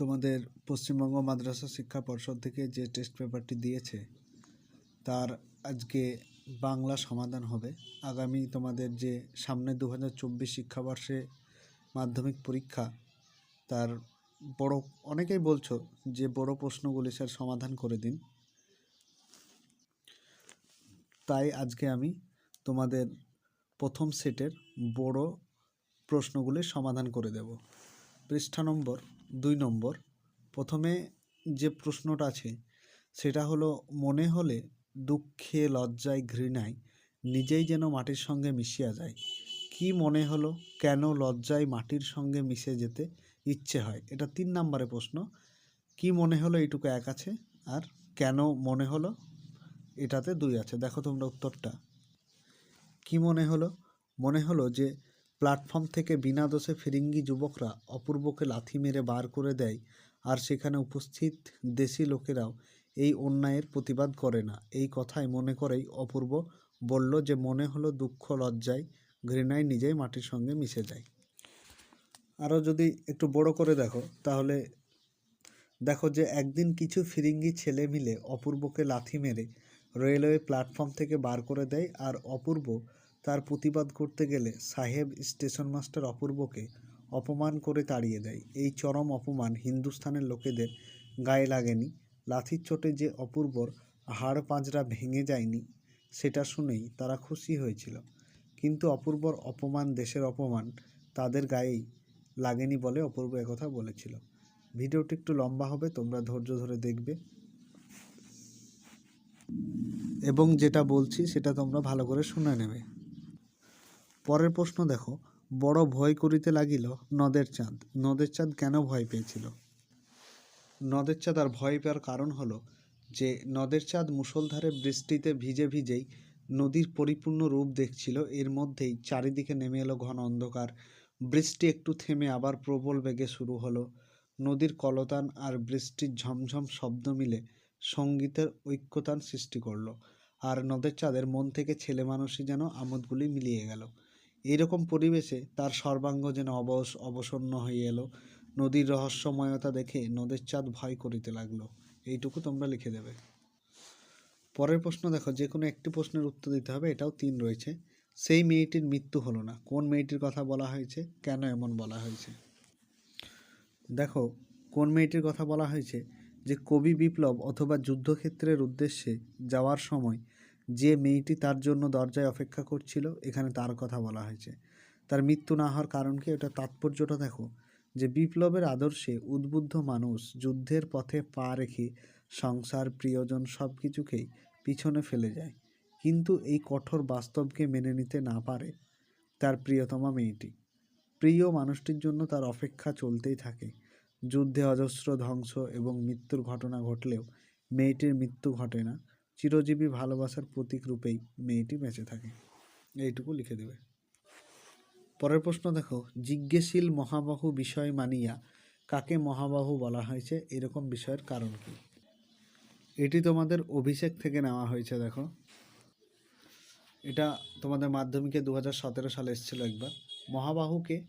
তোমাদের পশ্চিমবঙ্গ মাদ্রাসা শিক্ষা পর্ষদ থেকে যে টেস্ট পেপারটি দিয়েছে, তার আজকে বাংলা সমাধান হবে। আগামী তোমাদের যে সামনে দু হাজার চব্বিশ শিক্ষাবর্ষে মাধ্যমিক পরীক্ষা, তার বড়, অনেকেই বলছো যে বড় প্রশ্নগুলি স্যার সমাধান করে দিন। তাই আজকে আমি তোমাদের প্রথম সেটের বড় প্রশ্নগুলির সমাধান করে দেব। পৃষ্ঠা নম্বর দুই নম্বর। প্রথমে যে প্রশ্নটা আছে, সেটা হলো, মনে হলে দুঃখে লজ্জায় ঘৃণায় নিজেই যেন মাটির সঙ্গে মিশিয়া যায়। কি মনে হলো? কেন লজ্জায় মাটির সঙ্গে মিশে যেতে ইচ্ছে হয়? এটা তিন নম্বরে প্রশ্ন। কি মনে হলো? এইটুকু এক আছে। আর কেন মনে হলো? এটাতে দুই আছে। দেখো তোমরা উত্তরটা। কি মনে হলো? মনে হলো যে প্ল্যাটফর্ম থেকে বিনা দোষে ফিরিঙ্গি যুবকরা অপূর্বকে লাথি মেরে বার করে দেয়, আর সেখানে উপস্থিত দেশি লোকেরাও এই অন্যায়ের প্রতিবাদ করে না। এই কথাই মনে করেই অপূর্ব বলল যে, মনে হলো দুঃখ লজ্জায় ঘৃণায় নিজেই মাটির সঙ্গে মিশে যায়। আরও যদি একটু বড় করে দেখো, তাহলে দেখো যে, একদিন কিছু ফিরিঙ্গি ছেলে মিলে অপূর্বকে লাথি মেরে রেলওয়ে প্ল্যাটফর্ম থেকে বার করে দেয়, আর অপূর্ব তার প্রতিবাদ করতে গেলে সাহেব স্টেশন মাস্টার অপূর্বকে অপমান করে তাড়িয়ে দেয়। এই চরম অপমান হিন্দুস্থানের লোকেদের গায়ে লাগেনি। লাথির চোটে যে অপূর্বর হাড় পাঁজরা ভেঙে যায়নি, সেটা শুনেই তারা খুশি হয়েছিল। কিন্তু অপূর্বর অপমান, দেশের অপমান তাদের গায়েই লাগেনি বলে অপূর্ব একথা বলেছিল। ভিডিওটি একটু লম্বা হবে, তোমরা ধৈর্য ধরে দেখবে। এবং যেটা বলছি, সেটা তোমরা ভালো করে শুনে নেবে। পরের প্রশ্ন দেখো, বড় ভয় করিতে লাগিল নদের চাঁদ। নদের চাঁদ কেন ভয় পেয়েছিল? নদের চাঁদ আর ভয় পাওয়ার কারণ হলো যে, নদের চাঁদ মুষলধারে বৃষ্টিতে ভিজে ভিজেই নদীর পরিপূর্ণ রূপ দেখছিল। এর মধ্যেই চারিদিকে নেমে এলো ঘন অন্ধকার। বৃষ্টি একটু থেমে আবার প্রবল বেগে শুরু হলো। নদীর কলতান আর বৃষ্টির ঝমঝম শব্দ মিলে সঙ্গীতের ঐক্যতান সৃষ্টি করল। আর নদের চাঁদের মন থেকে ছেলে মানুষই যেন আমোদগুলি মিলিয়ে গেল। এইরকম পরিবেশে তার সর্বাঙ্গ যেন অবস অবসন্ন হয়ে এলো। নদীর রহস্যময়তা দেখে নদের চাঁদ ভয় করিতে লাগল। এইটুকু তোমরা লিখে দেবে। পরের প্রশ্ন দেখো, যে কোনো একটি প্রশ্নের উত্তর দিতে হবে, এটাও তিন রয়েছে। সেই মেয়েটির মৃত্যু হলো না। কোন মেয়েটির কথা বলা হয়েছে? কেন এমন বলা হয়েছে? দেখো, কোন মেয়েটির কথা বলা হয়েছে? যে কবি বিপ্লব অথবা যুদ্ধক্ষেত্রের উদ্দেশ্যে যাওয়ার সময় যে মেয়েটি তার জন্য দরজায় অপেক্ষা করছিল, এখানে তার কথা বলা হয়েছে। তার মৃত্যু না হওয়ার কারণ কি? ওটা তাৎপর্যটা দেখো। যে বিপ্লবের আদর্শে উদ্বুদ্ধ মানুষ যুদ্ধের পথে পা রেখে সংসার, প্রিয়জন সব কিছুকেই পিছনে ফেলে যায়। কিন্তু এই কঠোর বাস্তবকে মেনে নিতে না পারে তার প্রিয়তমা মেয়েটি। প্রিয় মানুষটির জন্য তার অপেক্ষা চলতেই থাকে। যুদ্ধে অজস্র ধ্বংস এবং মৃত্যুর ঘটনা ঘটলেও মেয়েটির মৃত্যু ঘটে না। চিরজীবী ভালোবাসার প্রতীক রূপেই মেয়েটি বেঁচে থাকে। এইটুকু লিখে দেবে। পরের প্রশ্ন দেখো জিজ্ঞেসীল মহাবাহু বিষয় মানিয়া কাকে মহাবাহু বলা হয়েছে? এরকম বিষয়ের কারণ কি? এটি তোমাদের অভিষেক থেকে নেওয়া হয়েছে, দেখো। এটা তোমাদের মাধ্যমিকে দু হাজার সতেরো সালে এসেছিল একবার। মহাবাহুকে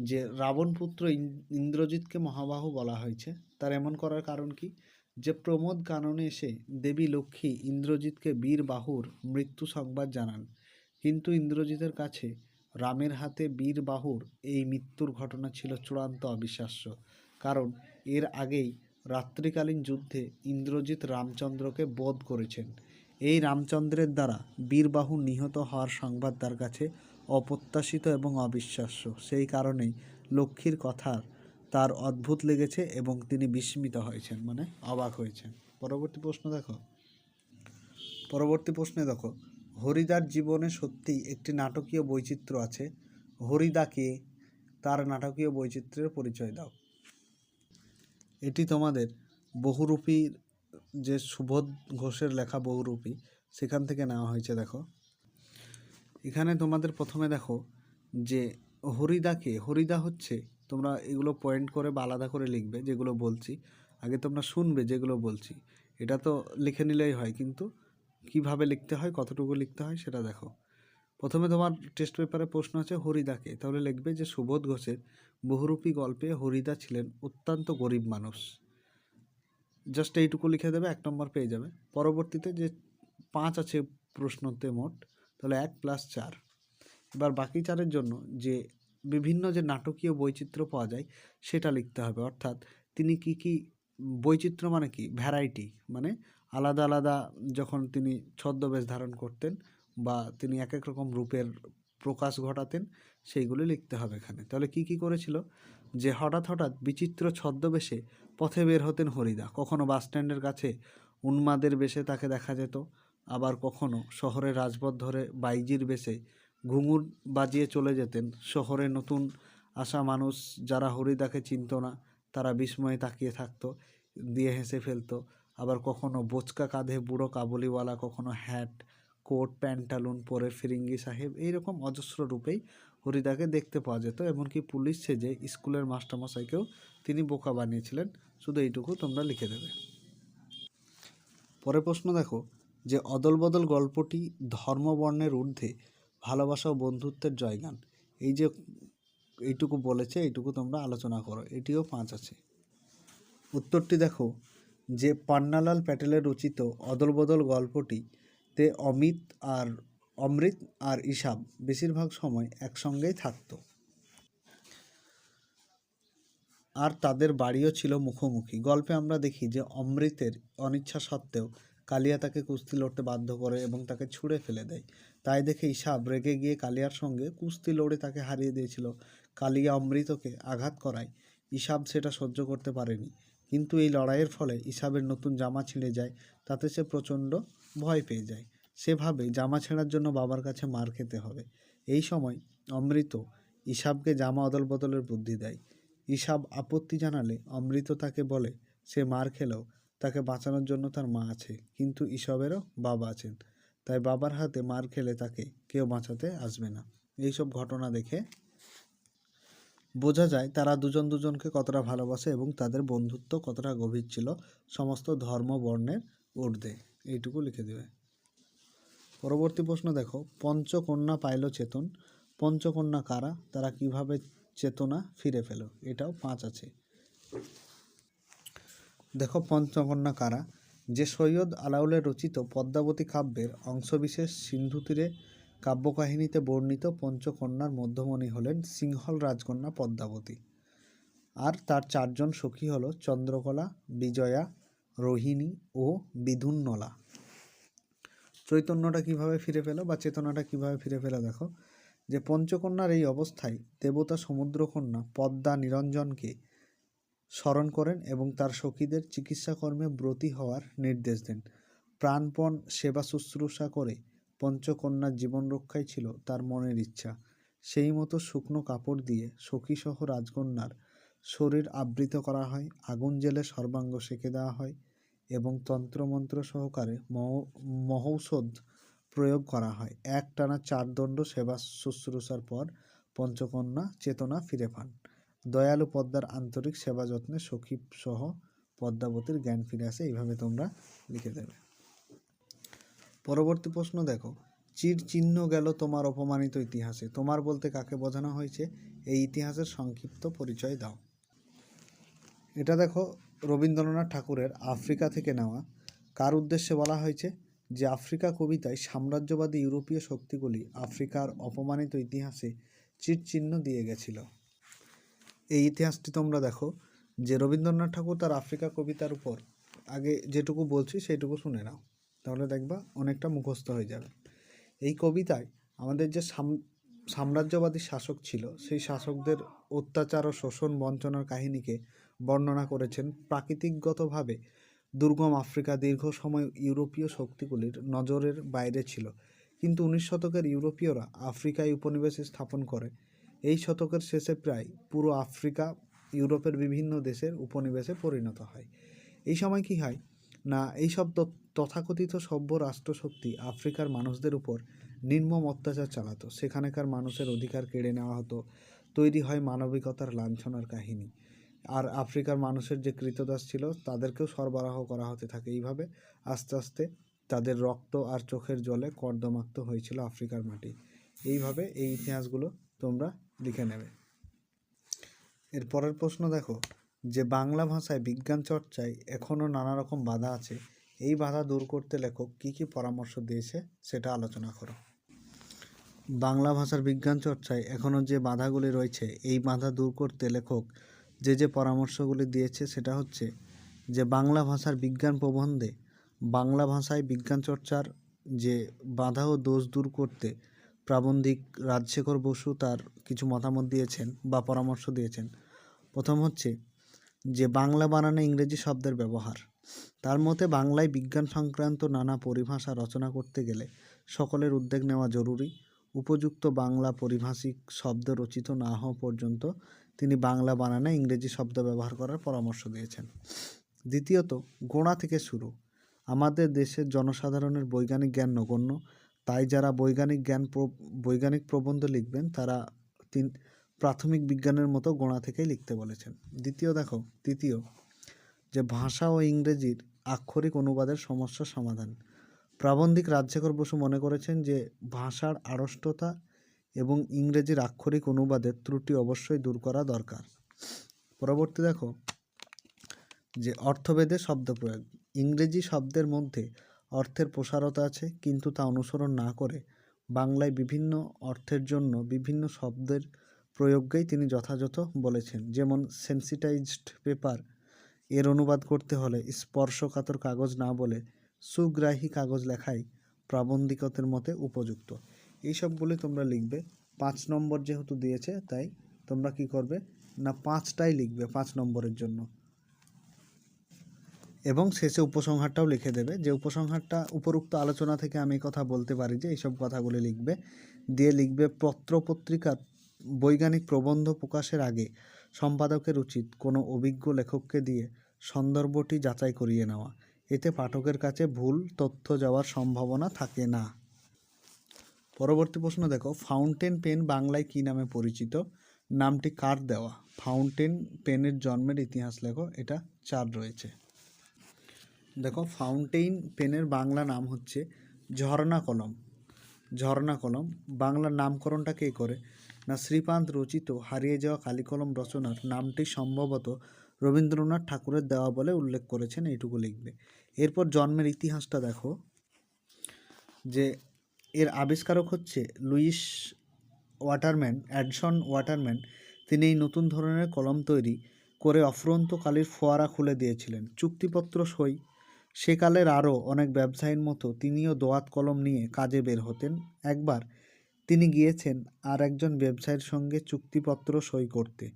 যে রাবণ পুত্র ইন- ইন্দ্রজিৎকে মহাবাহু বলা হয়েছে, তার এমন করার কারণ কি? যে প্রমোদ কাননে এসে দেবী লক্ষ্মী ইন্দ্রজিৎকে বীর বাহুর মৃত্যু সংবাদ জানান। কিন্তু ইন্দ্রজিতের কাছে রামের হাতে বীর বাহুর এই মৃত্যুর ঘটনা ছিল চূড়ান্ত অবিশ্বাস্য। কারণ এর আগেই রাত্রিকালীন যুদ্ধে ইন্দ্রজিৎ রামচন্দ্রকে বধ করেছেন। এই রামচন্দ্রের দ্বারা বীরবাহু নিহত হওয়ার সংবাদ তার কাছে অপ্রত্যাশিত এবং অবিশ্বাস্য। সেই কারণেই লক্ষ্মীর কথার তার অদ্ভুত লেগেছে এবং তিনি বিস্মিত হয়েছেন মানে অবাক হয়েছেন। পরবর্তী প্রশ্ন দেখো। পরবর্তী প্রশ্নে দেখো, হরিদার জীবনে সত্যিই একটি নাটকীয় বৈচিত্র্য আছে? হরিদাকে তার নাটকীয় বৈচিত্র্যের পরিচয় দাও। এটি তোমাদের বহুরূপীর যে সুবোধ ঘোষের লেখা বহুরূপী, সেখান থেকে নেওয়া হয়েছে, দেখো। এখানে তোমাদের প্রথমে দেখো যে হরিদাকে, হরিদা হচ্ছে তোমরা এগুলো পয়েন্ট করে বা আলাদা করে লিখবে যেগুলো বলছি। আগে তোমরা শুনবে যেগুলো বলছি। এটা তো লিখে নিলেই হয় কিন্তু কীভাবে লিখতে হয়, কতটুকু লিখতে হয় সেটা দেখো। প্রথমে তোমার টেস্ট পেপারে প্রশ্ন আছে হরিদাকে তাহলে লিখবে যে সুবোধ ঘোষের বহুরূপী গল্পে হরিদা ছিলেন অত্যন্ত গরিব মানুষ। জাস্ট এইটুকু লিখে দেবে, এক নম্বর পেয়ে যাবে। পরবর্তীতে যে পাঁচ আছে প্রশ্নতে মোট, তাহলে এক প্লাস চার। এবার বাকি চারের জন্য যে বিভিন্ন যে নাটকীয় বৈচিত্র্য পাওয়া যায়, সেটা লিখতে হবে। অর্থাৎ তিনি কি কি বৈচিত্র্য মানে কি? ভ্যারাইটি মানে আলাদা আলাদা যখন তিনি ছদ্মবেশ ধারণ করতেন বা তিনি এক এক রকম রূপের প্রকাশ ঘটাতেন, সেইগুলি লিখতে হবে এখানে। তাহলে কি কি করেছিল? যে হঠাৎ হঠাৎ বিচিত্র ছদ্মবেশে পথে বের হতেন হরিদা। কখনো বাস স্ট্যান্ডের কাছে উন্মাদের বেশে তাকে দেখা যেত, আবার কখনো শহরের রাজপথ ধরে বাইজির বেশে ঘুঙুর বাজিয়ে চলে যেতেন। শহরে নতুন আসা মানুষ যারা হরিদাকে চিনত না, তারা বিস্ময়ে তাকিয়ে থাকতো, দিয়ে হেসে ফেলতো। আবার কখনো বোচকা কাঁধে বুড়ো কাবুলিওয়ালা, কখনো হ্যাট কোট প্যান্টালুন পরে ফিরিঙ্গি সাহেব, এইরকম অজস্র রূপেই হরিদাকে দেখতে পাওয়া যেত। এমনকি পুলিশ সেজে স্কুলের মাস্টারমশাইকেও তিনি বোকা বানিয়েছিলেন। শুধু এইটুকু তোমরা লিখে দেবে। পরের প্রশ্ন দেখো, যে অদল বদল গল্পটি ধর্মবর্ণের ঊর্ধ্বে ভালোবাসা ও বন্ধুত্বের জয়গান। এই যে এইটুকু বলেছে, এইটুকু তোমরা আলোচনা করো, এটিও পাঁচ আছে। উত্তরটি দেখো, যে পান্নালাল প্যাটেলের রচিত অদল বদল গল্পটি তে অমিত আর অমৃত আর ইসাব বেশিরভাগ সময় একসঙ্গেই থাকতো। আর তাদের বাড়িও ছিল মুখোমুখি। গল্পে আমরা দেখি যে অমৃতের অনিচ্ছা সত্ত্বেও কালিয়া তাকে কুস্তি লড়তে বাধ্য করে এবং তাকে ছুঁড়ে ফেলে দেয়। তাই দেখে ইসাব রেগে গিয়ে কালিয়ার সঙ্গে কুস্তি লড়ে তাকে হারিয়ে দিয়েছিল। কালিয়া অমৃতকে আঘাত করায়। ইসাব সেটা সহ্য করতে পারেনি। কিন্তু এই লড়াইয়ের ফলে ইসাবের নতুন জামা ছিঁড়ে যায়, তাতে সে প্রচণ্ড ভয় পেয়ে যায়। সে ভাবে জামা ছেঁড়ার জন্য বাবার কাছে মার খেতে হবে। এই সময় অমৃত ইসাবকে জামা অদল বদলের বুদ্ধি দেয়। ইসাব আপত্তি জানালে অমৃত তাকে বলে, সে মার খেলেও তাকে বাঁচানোর জন্য তার মা আছে, কিন্তু ইসবেরও বাবা আছেন। তাই বাবার হাতে মার খেলে তাকে কেউ বাঁচাতে আসবে না। এইসব ঘটনা দেখে বোঝা যায় তারা দুজন দুজনকে কতটা ভালোবাসে এবং তাদের বন্ধুত্ব কতটা গভীর ছিল। সমস্ত ধর্ম বর্ণের ঊর্ধ্বে। এইটুকু লিখে দেবে। পরবর্তী প্রশ্ন দেখো, পঞ্চকন্যা পাইল চেতন। পঞ্চকন্যা কারা? তারা কীভাবে চেতনা ফিরে পেল? এটাও পাঁচ আছে। দেখো, পঞ্চকন্যা কারা? যে সৈয়দ আলাউলের রচিত পদ্মাবতী কাব্যের অংশবিশেষ সিন্ধু তীরে কাব্যকাহিনীতে বর্ণিত পঞ্চকন্যার মধ্যমণি হলেন সিংহল রাজকন্যা পদ্মাবতী। আর তার চারজন সখী হল চন্দ্রকলা, বিজয়া, রোহিণী ও বিধুন্নলা। চৈতন্যটা কীভাবে ফিরে পেল বা চেতনাটা কীভাবে ফিরে পেল দেখো, যে পঞ্চকন্যার এই অবস্থায় দেবতা সমুদ্রকন্যা পদ্মা নিরঞ্জনকে স্মরণ করেন এবং তার সখীদের চিকিৎসাকর্মে ব্রতী হওয়ার নির্দেশ দেন। প্রাণপণ সেবা শুশ্রূষা করে পঞ্চকন্যার জীবন রক্ষাই ছিল তার মনের ইচ্ছা। সেই মতো শুকনো কাপড় দিয়ে সখীসহ রাজকন্যার শরীর আবৃত করা হয়, আগুন জেলে সর্বাঙ্গ সেঁকে দেওয়া হয় এবং তন্ত্রমন্ত্র সহকারে মহ, মহৌষধ প্রয়োগ করা হয়। এক টানা চার দণ্ড সেবা শুশ্রূষার পর পঞ্চকন্যা চেতনা ফিরে পান। দয়ালু পদ্মার আন্তরিক সেবা যত্নে সখী সহ পদ্মাবতীর জ্ঞান ফিরে আসে, এইভাবে তোমরা লিখে দেবে। পরবর্তী প্রশ্ন দেখো, চির চিহ্ন গেল তোমার অপমানিত ইতিহাসে। তোমার বলতে কাকে বোঝানো হয়েছে? এই ইতিহাসের সংক্ষিপ্ত পরিচয় দাও। এটা দেখো রবীন্দ্রনাথ ঠাকুরের আফ্রিকা থেকে নেওয়া। কার উদ্দেশ্যে বলা হয়েছে? যে আফ্রিকা কবিতায় সাম্রাজ্যবাদী ইউরোপীয় শক্তিগুলি আফ্রিকার অপমানিত ইতিহাসে চিরচিহ্ন দিয়ে গেছিল। এই ইতিহাসটি তোমরা দেখো যে রবীন্দ্রনাথ ঠাকুর তার আফ্রিকা কবিতার উপর আগে যেটুকু বলছি সেইটুকু শুনে নাও। তাহলে দেখবা অনেকটা মুখস্থ হয়ে যাবে। এই কবিতায় আমাদের যে সাম- সাম্রাজ্যবাদী শাসক ছিল, সেই শাসকদের অত্যাচার ও শোষণ বঞ্চনার কাহিনীকে বর্ণনা করেছেন প্রাকৃতিকগতভাবে দুর্গম আফ্রিকা দীর্ঘ সময় ইউরোপীয় শক্তিগুলির নজরের বাইরে ছিল। কিন্তু উনিশ শতকের ইউরোপীয়রা আফ্রিকায় উপনিবেশ স্থাপন করে এই শতকের শেষে প্রায় পুরো আফ্রিকা, ইউরোপের বিভিন্ন দেশের উপনিবেশে পরিণত হয়। এই সময় কি হয়? না এইসব তথাকথিত সভ্য রাষ্ট্রশক্তি আফ্রিকার মানুষদের উপর নির্মম অত্যাচার চালাতো। সেখানেকার মানুষের অধিকার কেড়ে নেওয়া হতো, তৈরি হয় মানবিকতার লাঞ্ছনার কাহিনী। আর আফ্রিকার মানুষের যে কৃতদাস ছিল, তাদেরকেও সরবরাহ করা হতে থাকে। এইভাবে আস্তে আস্তে তাদের রক্ত আর চোখের জলে কর্দমাক্ত হয়েছিল আফ্রিকার মাটি। এইভাবে এই ইতিহাসগুলো তোমরা লিখে নেবে। এর পরের প্রশ্ন দেখো, যে বাংলা ভাষায় বিজ্ঞান চর্চায় এখনও নানা রকম বাধা আছে, এই বাধা দূর করতে লেখক কী কী পরামর্শ দিয়েছে সেটা আলোচনা করো। বাংলা ভাষার বিজ্ঞান চর্চায় এখনও যে বাধাগুলি রয়েছে, এই বাধা দূর করতে লেখক যে যে পরামর্শগুলি দিয়েছে সেটা হচ্ছে, যে বাংলা ভাষার বিজ্ঞান প্রবন্ধে বাংলা ভাষায় বিজ্ঞান চর্চার যে বাধা ও দোষ দূর করতে প্রাবন্ধিক রাজশেখর বসু তার কিছু মতামত দিয়েছেন বা পরামর্শ দিয়েছেন। প্রথম হচ্ছে যে, বাংলা বানানে ইংরেজি শব্দের ব্যবহার। তার মতে, বাংলায় বিজ্ঞান সংক্রান্ত নানা পরিভাষা রচনা করতে গেলে সকলের উদ্যোগ নেওয়া জরুরি। উপযুক্ত বাংলা পরিভাষিক শব্দ রচিত না হওয়া পর্যন্ত তিনি বাংলা বানানে ইংরেজি শব্দ ব্যবহার করার পরামর্শ দিয়েছেন। দ্বিতীয়ত, গোড়া থেকে শুরু। আমাদের দেশের জনসাধারণের বৈজ্ঞানিক জ্ঞান নগণ্য। তাই যারা বৈজ্ঞানিক জ্ঞান বৈজ্ঞানিক প্রবন্ধ লিখবেন, তারা তিন, প্রাথমিক বিজ্ঞানের মতো গোড়া থেকেই লিখতে বলেছেন। দ্বিতীয় দেখো, তৃতীয়, যে ভাষা ও ইংরেজির আক্ষরিক অনুবাদের সমস্যার সমাধান। প্রাবন্ধিক রাজশেখর বসু মনে করেছেন যে ভাষার আড়ষ্টতা এবং ইংরেজির আক্ষরিক অনুবাদের ত্রুটি অবশ্যই দূর করা দরকার। পরবর্তী দেখো, যে অর্থভেদে শব্দ প্রয়োগ। ইংরেজি শব্দের মধ্যে অর্থের প্রসারতা আছে, কিন্তু তা অনুসরণ না করে বাংলায় বিভিন্ন অর্থের জন্য বিভিন্ন শব্দের প্রয়োগকেই তিনি যথাযথ বলেছেন। যেমন সেন্সিটাইজড পেপার এর অনুবাদ করতে হলে স্পর্শকাতর কাগজ না বলে সুগ্রাহী কাগজ লেখাই প্রাবন্ধিকতের মতে উপযুক্ত। এই সবগুলি তোমরা লিখবে। পাঁচ নম্বর যেহেতু দিয়েছে, তাই তোমরা কি করবে? না, পাঁচটাই লিখবে পাঁচ নম্বরের জন্য। এবং শেষে উপসংহারটাও লিখে দেবে। যে উপসংহারটা উপরোক্ত আলোচনা থেকে আমি কথা বলতে পারি যে এইসব কথাগুলি লিখবে। দিয়ে লিখবে, পত্র পত্রিকার বৈজ্ঞানিক প্রবন্ধ প্রকাশের আগে সম্পাদকের উচিত কোনো অভিজ্ঞ লেখককে দিয়ে সন্দর্ভটি যাচাই করিয়ে নেওয়া। এতে পাঠকের কাছে ভুল তথ্য যাওয়ার সম্ভাবনা থাকে না। পরবর্তী প্রশ্ন দেখো, ফাউন্টেন পেন বাংলায় কী নামে পরিচিত? নামটি কার দেওয়া? ফাউন্টেন পেনের জন্মের ইতিহাস লেখো, এটা চার রয়েছে। দেখো ফাউন্টেইন পেনের বাংলা নাম হচ্ছে ঝর্ণা কলম। ঝর্ণা কলম, বাংলার নামকরণটা কে করে? না শ্রীপান্ত রচিত হারিয়ে যাওয়া কালিকলম রচনার নামটি সম্ভবত রবীন্দ্রনাথ ঠাকুরের দেওয়া বলে উল্লেখ করেছেন, এইটুকু লিখবে। এরপর জন্মের ইতিহাসটা দেখো, যে এর আবিষ্কারক হচ্ছে লুইস ওয়াটারম্যান, অ্যাডসন ওয়াটারম্যান। তিনি এই নতুন ধরনের কলম তৈরি করে অফুরন্ত কালির ফোয়ারা খুলে দিয়েছিলেন। চুক্তিপত্র সই সেকালের আরও অনেক ব্যবসায়ীর মতো তিনিও দোয়াত কলম নিয়ে কাজে বের হতেন। একবার তিনি গিয়েছেন আর একজন ব্যবসায়ীর সঙ্গে চুক্তিপত্র সই করতে।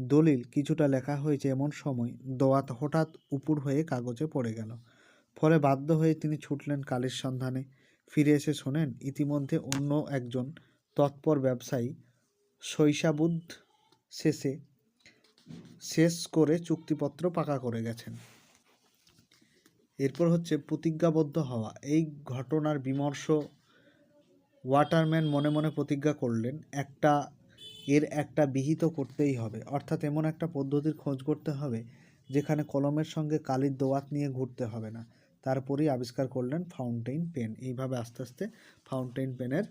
দলিল কিছুটা লেখা হয়েছে এমন সময় দোয়াত হঠাৎ উপুর হয়ে কাগজে পড়ে গেল। ফলে বাধ্য হয়ে তিনি ছুটলেন কালের সন্ধানে। ফিরে এসে শোনেন ইতিমধ্যে অন্য একজন তৎপর ব্যবসায়ী শৈশাবুদ্ধ শেষে শেষ করে চুক্তিপত্র পাকা করে গেছেন। এরপর হচ্ছে প্রতিজ্ঞাবদ্ধ হওয়া। এই ঘটনার বিমর্ষ ওয়াটারম্যান মনে মনে প্রতিজ্ঞা করলেন, একটা, এর একটা বিহিত করতেই হবে। অর্থাৎ এমন একটা পদ্ধতির খোঁজ করতে হবে, যেখানে কলমের সঙ্গে কালির দোয়াত নিয়ে ঘুরতে হবে না। তারপরেই আবিষ্কার করলেন ফাউন্টেন পেন। এইভাবে আস্তে আস্তে ফাউন্টেন পেনের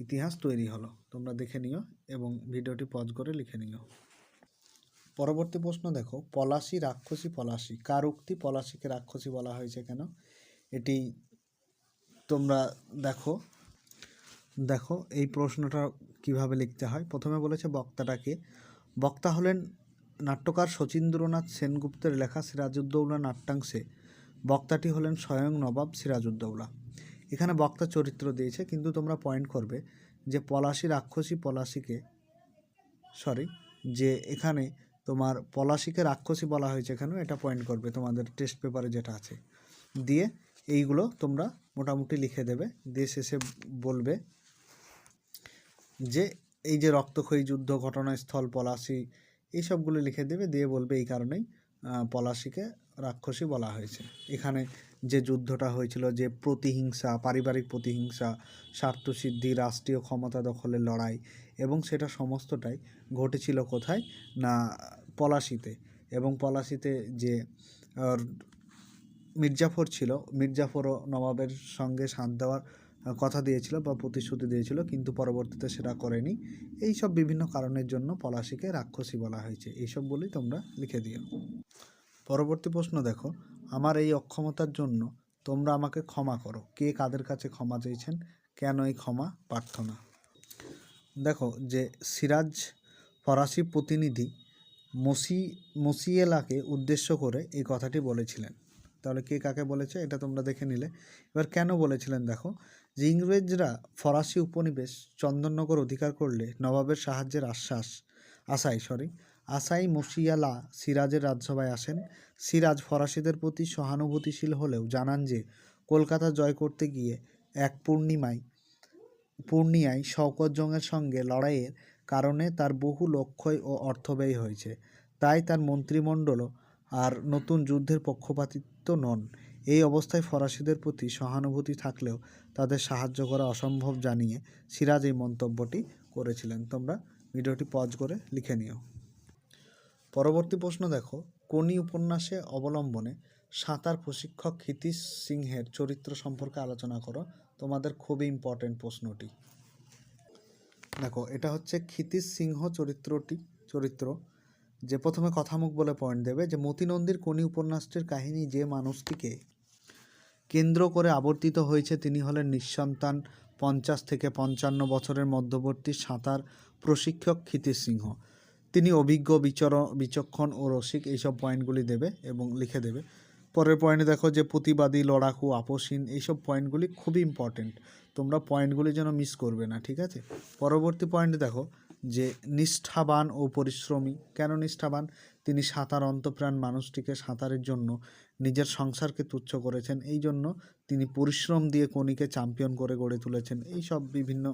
ইতিহাস তৈরি হলো। তোমরা দেখে নিও এবং ভিডিওটি পজ করে লিখে নিও। পরবর্তী প্রশ্ন দেখো, পলাশি রাক্ষসী পলাশি, কার উক্তি পলাশিকে রাক্ষসী বলা হয়েছে কেন? এটি তোমরা দেখো দেখো এই প্রশ্নটা কীভাবে লিখতে হয়। প্রথমে বলেছে বক্তাটাকে, বক্তা হলেন নাট্যকার শচীন্দ্রনাথ সেনগুপ্তের লেখা সিরাজউদ্দৌলা নাট্যাংশে। বক্তাটি হলেন স্বয়ং নবাব সিরাজউদ্দৌলা। এখানে বক্তা চরিত্র দিয়েছে, কিন্তু তোমরা পয়েন্ট করবে যে পলাশি রাক্ষসী পলাশিকে সরি যে এখানে তোমার পলাশিকে রাক্ষসী বলা হয়েছে এখানে, এটা পয়েন্ট করবে তোমাদের টেস্ট পেপারে যেটা আছে। দিয়ে এইগুলো তোমরা মোটামুটি লিখে দেবে, দিয়ে শেষে বলবে যে এই যে রক্তক্ষয়ী যুদ্ধ, ঘটনাস্থল, পলাশি, এইসবগুলো লিখে দেবে, দিয়ে বলবে এই কারণেই পলাশিকে রাক্ষসী বলা হয়েছে। এখানে যে যুদ্ধটা হয়েছিল, যে প্রতিহিংসা, পারিবারিক প্রতিহিংসা, স্বার্থসিদ্ধি, রাষ্ট্রীয় ক্ষমতা দখলের লড়াই, এবং সেটা সমস্তটাই ঘটেছিল কোথায়? না, পলাশিতে। এবং পলাশিতে যে মির্জাফর ছিল, মির্জাফরও নবাবের সঙ্গে সাথ দেওয়ার কথা দিয়েছিল বা প্রতিশ্রুতি দিয়েছিল, কিন্তু পরবর্তীতে সেটা করেনি। এই সব বিভিন্ন কারণের জন্য পলাশীকে রাক্ষসী বলা হয়েছে। এইসব বলেই তোমরা লিখে দিও। পরবর্তী প্রশ্ন দেখো, আমার এই অক্ষমতার জন্য তোমরা আমাকে ক্ষমা করো। কে কাদের কাছে ক্ষমা চেয়েছেন? কেন এই ক্ষমা? প্রার্থনা। দেখো যে সিরাজ ফরাসি প্রতিনিধি মসি, মসিয়েলাকে উদ্দেশ্য করে এই কথাটি বলেছিলেন। তাহলে কে কাকে বলেছে? এটা তোমরা দেখে নিলে। এবার কেন বলেছিলেন দেখো যে ইংরেজরা ফরাসি উপনিবেশ চন্দননগর অধিকার করলে নবাবের সাহায্যের আশ্বাস আশাই সরি আশাই মসিয়ালা সিরাজের রাজসভায় আসেন। সিরাজ ফরাসিদের প্রতি সহানুভূতিশীল হলেও জানান যে, কলকাতা জয় করতে গিয়ে এক পূর্ণিমায়, পূর্ণিয়ায় শওকত জংয়ের সঙ্গে লড়াইয়ের কারণে তার বহু লক্ষ্যই ও অর্থ ব্যয় হয়েছে। তাই তার মন্ত্রিমণ্ডলও আর নতুন যুদ্ধের পক্ষপাতিত্ব নন। এই অবস্থায় ফরাসিদের প্রতি সহানুভূতি থাকলেও তাদের সাহায্য করা অসম্ভব জানিয়ে সিরাজ এই মন্তব্যটি করেছিলেন। তোমরা ভিডিওটি পজ করে লিখে নিও। পরবর্তী প্রশ্ন দেখো, কোনি উপন্যাসে অবলম্বনে সাঁতার প্রশিক্ষক ক্ষিতীশ সিংহের চরিত্র সম্পর্কে আলোচনা করো। তোমাদের খুবই ইম্পর্টেন্ট প্রশ্নটি। দেখো, এটা হচ্ছে ক্ষিতীশ সিংহ চরিত্রটি, চরিত্র যে প্রথমে কথামুখ বলে পয়েন্ট দেবে যে মতিনন্দীর কোনি উপন্যাসটির কাহিনী যে মানুষটিকে কেন্দ্র করে আবর্তিত হয়েছে, তিনি হলেন নিঃসন্তান পঞ্চাশ থেকে পঞ্চান্ন বছরের মধ্যবর্তী সাঁতার প্রশিক্ষক ক্ষিতীশ সিংহ। তিনি অভিজ্ঞ, বিচর, বিচক্ষণ ও রসিক এইসব পয়েন্টগুলি দেবে এবং লিখে দেবে। পরের পয়েন্টে দেখো যে প্রতিবাদী, লড়াকু আপসীন এইসব পয়েন্টগুলি খুবই ইম্পর্টেন্ট তোমরা পয়েন্টগুলি যেন মিস করবে না, ঠিক আছে? পরবর্তী পয়েন্টে দেখো যে নিষ্ঠাবান ও পরিশ্রমী। কেন নিষ্ঠাবান? তিনি সাঁতার অন্তপ্রাণ মানুষটিকে সাঁতারের জন্য নিজের সংসারকে তুচ্ছ করেছেন। এই জন্য তিনি পরিশ্রম দিয়ে কনিকে চ্যাম্পিয়ন করে গড়ে তুলেছেন। এই সব বিভিন্ন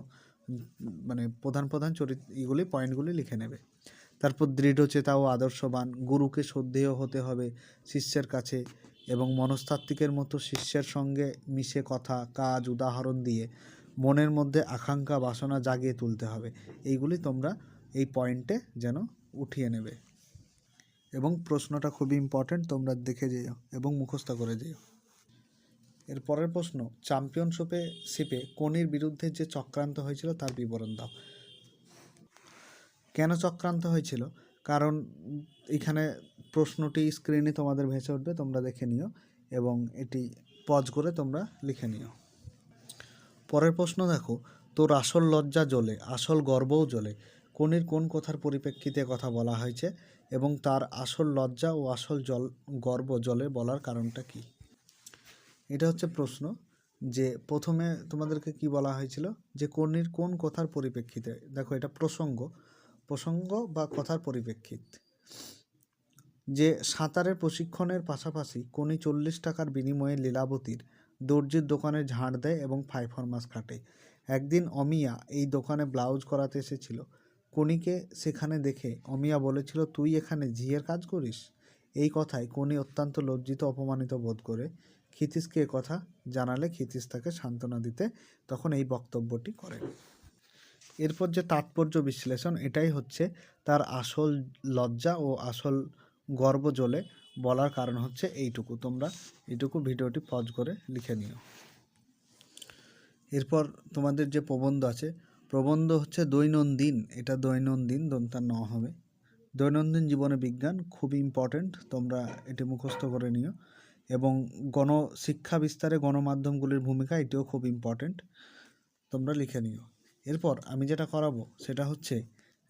মানে প্রধান প্রধান চরিত্র এগুলি পয়েন্টগুলি লিখে নেবে। তারপর দৃঢ়চেতা ও আদর্শবান, গুরুকে শ্রদ্ধেয় হতে হবে শিষ্যের কাছে এবং মনস্তাত্ত্বিকের মতো শিষ্যের সঙ্গে মিশে কথা, কাজ, উদাহরণ দিয়ে মনের মধ্যে আকাঙ্ক্ষা, বাসনা জাগিয়ে তুলতে হবে। এইগুলি তোমরা এই পয়েন্টে যেন উঠিয়ে নেবে। এবং প্রশ্নটা খুবই ইম্পর্ট্যান্ট তোমরা দেখে যেও এবং মুখস্থ করে যেও। এর পরের প্রশ্ন চ্যাম্পিয়নশিপে শিপে কোনির বিরুদ্ধে যে চক্রান্ত হয়েছিল তার বিবরণ দাও। কেন চক্রান্ত হয়েছিল? কারণ এখানে প্রশ্নটি স্ক্রিনে তোমাদের ভেসে উঠবে, তোমরা দেখে নিও এবং এটি পজ করে তোমরা লিখে নিও। পরের প্রশ্ন দেখো, তোর আসল লজ্জা জ্বলে, আসল গর্বও জ্বলে। কোনির কোন কথার পরিপ্রেক্ষিতে কথা বলা হয়েছে এবং তার আসল লজ্জা ও আসল জল, গর্ব জলে বলার কারণটা কি? এটা হচ্ছে প্রশ্ন যে প্রথমে তোমাদেরকে কি বলা হয়েছিল? যে কোনির কোন কথার পরিপ্রেক্ষিতে, দেখো এটা প্রসঙ্গ প্রসঙ্গ বা কথার পরিপ্রেক্ষিত। যে সাঁতারের প্রশিক্ষণের পাশাপাশি কোনি চল্লিশ টাকার বিনিময়ে লীলাবতীর দর্জির দোকানে ঝাঁট দেয় এবং ফাইভ ফরমাস কাটে। একদিন অমিয়া এই দোকানে ব্লাউজ করাতে এসেছিল। কনিকে সেখানে দেখে অমিয়া বলেছিল, তুই এখানে ঝিয়ের কাজ করিস? এই কথায় কনি অত্যন্ত লজ্জিত, অপমানিত বোধ করে ক্ষিতিশকে কথা জানালে ক্ষিতিশ তাকে সান্ত্বনা দিতে তখন এই বক্তব্যটি করেন। এরপর যে তাৎপর্য বিশ্লেষণ, এটাই হচ্ছে তার আসল লজ্জা ও আসল গর্ব জ্বলে বলার কারণ হচ্ছে এইটুকু। তোমরা এইটুকু ভিডিওটি পজ করে লিখে নিও। এরপর তোমাদের যে প্রবন্ধ আছে, প্রবন্ধ হচ্ছে দৈনন্দিন, এটা দৈনন্দিন, দন্তার ন হবে। দৈনন্দিন জীবনে বিজ্ঞান খুব ইম্পর্ট্যান্ট তোমরা এটি মুখস্থ করে নিও। এবং গণ শিক্ষা বিস্তারে গণমাধ্যমগুলির ভূমিকা এটিও খুব ইম্পর্ট্যান্ট তোমরা লিখে নিও। এরপর আমি যেটা করাবো সেটা হচ্ছে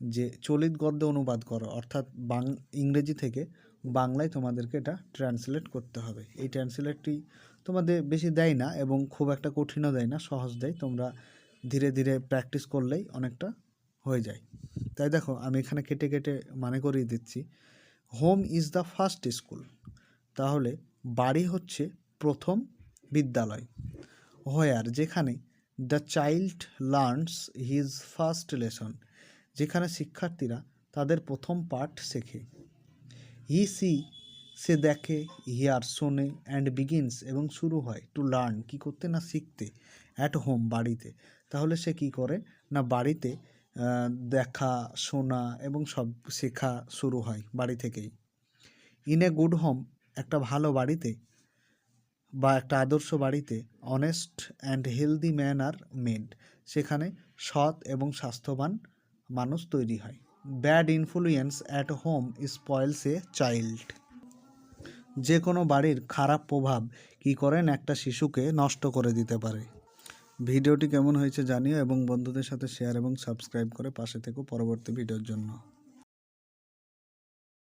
যে চলিত গদ্যে অনুবাদ করো, অর্থাৎ বাং, ইংরেজি থেকে বাংলায় তোমাদেরকে এটা ট্রান্সলেট করতে হবে। এই ট্রান্সলেটটি তোমাদের বেশি দেয় না এবং খুব একটা কঠিনও দেয় না, সহজ দেয়। তোমরা ধীরে ধীরে প্র্যাকটিস করলেই অনেকটা হয়ে যায়। তাই দেখো, আমি এখানে কেটে কেটে মানে করিয়ে দিচ্ছি। Home is the first school তাহলে বাড়ি হচ্ছে প্রথম বিদ্যালয়। হোয়ার যেখানে the child learns his first lesson, যেখানে শিক্ষার্থীরা তাদের প্রথম পাঠ শেখে। হি সি, সে দেখে হিয়ার শোনে অ্যান্ড বিগিনস এবং শুরু হয়। টু লার্ন কী করতে না শিখতে? অ্যাট হোম বাড়িতে। তাহলে সে কি করে? না, বাড়িতে দেখা, শোনা এবং সব শেখা শুরু হয় বাড়ি থেকেই। ইন এ গুড হোম একটা ভালো বাড়িতে বা একটা আদর্শ বাড়িতে honest and healthy man are made সেখানে সৎ এবং স্বাস্থ্যবান মানুষ তৈরি হয়। Bad influence at home spoils a child যে কোনো বাড়ির খারাপ প্রভাব কী করেন একটা শিশুকে নষ্ট করে দিতে পারে। ভিডিওটি কেমন হয়েছে জানিও এবং বন্ধুদের সাথে শেয়ার এবং সাবস্ক্রাইব করে পাশে থেকো পরবর্তী ভিডিওর জন্য।